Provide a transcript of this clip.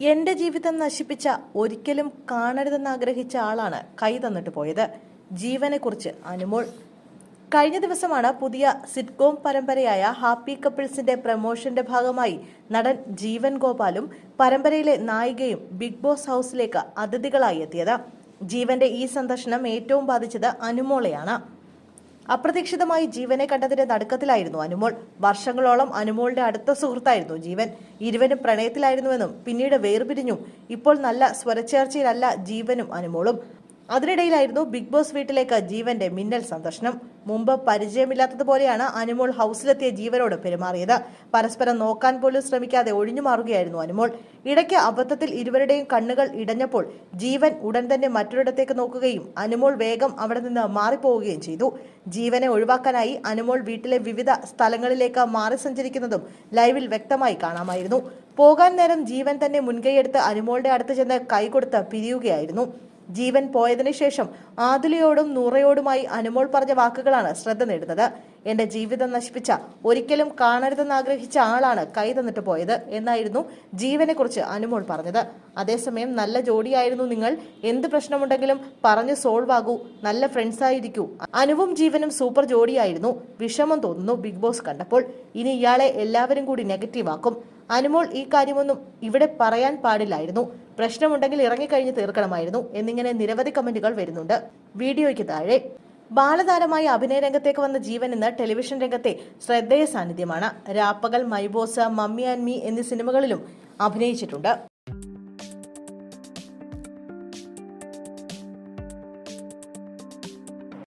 എന്റെ ജീവിതം നശിപ്പിച്ച ഒരിക്കലും കാണരുതെന്ന് ആഗ്രഹിച്ച ആളാണ് കൈ തന്നിട്ട് പോയത്. ജീവനെക്കുറിച്ച് അനുമോൾ. കഴിഞ്ഞ ദിവസമാണ് പുതിയ സിറ്റ്കോം പരമ്പരയായ ഹാപ്പി കപ്പിൾസിന്റെ പ്രമോഷന്റെ ഭാഗമായി നടൻ ജീവൻ ഗോപാലും പരമ്പരയിലെ നായികയും ബിഗ് ബോസ് ഹൗസിലേക്ക് അതിഥികളായി എത്തിയത്. ജീവന്റെ ഈ സന്ദർശനം ഏറ്റവും ബാധിച്ചത് അനുമോളെയാണ്. അപ്രതീക്ഷിതമായി ജീവനെ കണ്ടതിന്റെ നടുക്കത്തിലായിരുന്നു അനുമോൾ. വർഷങ്ങളോളം അനുമോളുടെ അടുത്ത സുഹൃത്തായിരുന്നു ജീവൻ. ഇരുവരും പ്രണയത്തിലായിരുന്നുവെന്നും പിന്നീട് വേർപിരിഞ്ഞു. ഇപ്പോൾ നല്ല സ്വരച്ചേർച്ചയിലല്ല ജീവനും അനുമോളും. അതിനിടയിലായിരുന്നു ബിഗ് ബോസ് വീട്ടിലേക്ക് ജീവന്റെ മിന്നൽ സന്ദർശനം. മുമ്പ് പരിചയമില്ലാത്തതുപോലെയാണ് അനുമോൾ ഹൗസിലെത്തിയ ജീവനോട് പെരുമാറിയത്. പരസ്പരം നോക്കാൻ പോലും ശ്രമിക്കാതെ ഒഴിഞ്ഞു മാറുകയായിരുന്നു അനുമോൾ. ഇടയ്ക്ക് അബദ്ധത്തിൽ ഇരുവരുടെയും കണ്ണുകൾ ഇടഞ്ഞപ്പോൾ ജീവൻ ഉടൻ തന്നെ മറ്റൊരിടത്തേക്ക് നോക്കുകയും അനുമോൾ വേഗം അവിടെ നിന്ന് മാറിപ്പോവുകയും ചെയ്തു. ജീവനെ ഒഴിവാക്കാനായി അനുമോൾ വീട്ടിലെ വിവിധ സ്ഥലങ്ങളിലേക്ക് മാറി സഞ്ചരിക്കുന്നതും ലൈവിൽ വ്യക്തമായി കാണാമായിരുന്നു. പോകാൻ നേരം ജീവൻ തന്നെ മുൻകൈയെടുത്ത് അനുമോളുടെ അടുത്ത് ചെന്ന് കൈകൊടുത്ത് പിരിയുകയായിരുന്നു. ജീവൻ പോയതിനു ശേഷം ആതുലയോടും നൂറയോടുമായി അനുമോൾ പറഞ്ഞ വാക്കുകളാണ് ശ്രദ്ധ നേടുന്നത്. എന്റെ ജീവിതം നശിപ്പിച്ച ഒരിക്കലും കാണരുതെന്ന് ആഗ്രഹിച്ച ആളാണ് കൈ തന്നിട്ട് പോയത് എന്നായിരുന്നു ജീവനെ കുറിച്ച് അനുമോൾ പറഞ്ഞത്. അതേസമയം നല്ല ജോഡിയായിരുന്നു നിങ്ങൾ. എന്ത് പ്രശ്നമുണ്ടെങ്കിലും പറഞ്ഞ് സോൾവ് ആകൂ. നല്ല ഫ്രണ്ട്സ് ആയിരിക്കൂ. അനുവും ജീവനും സൂപ്പർ ജോഡിയായിരുന്നു. വിഷമം തോന്നുന്നു ബിഗ് ബോസ് കണ്ടപ്പോൾ. ഇനി ഇയാളെ എല്ലാവരും കൂടി നെഗറ്റീവ് ആക്കും. അനുമോൾ ഈ കാര്യമൊന്നും ഇവിടെ പറയാൻ പാടില്ലായിരുന്നു. പ്രശ്നമുണ്ടെങ്കിൽ ഇറങ്ങിക്കഴിഞ്ഞ് തീർക്കണമായിരുന്നു എന്നിങ്ങനെ നിരവധി കമന്റുകൾ വരുന്നുണ്ട്. വീഡിയോയ്ക്ക് താഴെ ബാലതാരമായി അഭിനയ രംഗത്തേക്ക് വന്ന ജീവൻ ഇന്ന് ടെലിവിഷൻ രംഗത്തെ ശ്രദ്ധേയ സാന്നിധ്യമാണ് രാപ്പകൽ മൈബോസ് മമ്മി ആൻഡ് മീ എന്നീ സിനിമകളിലും അഭിനയിച്ചിട്ടുണ്ട്.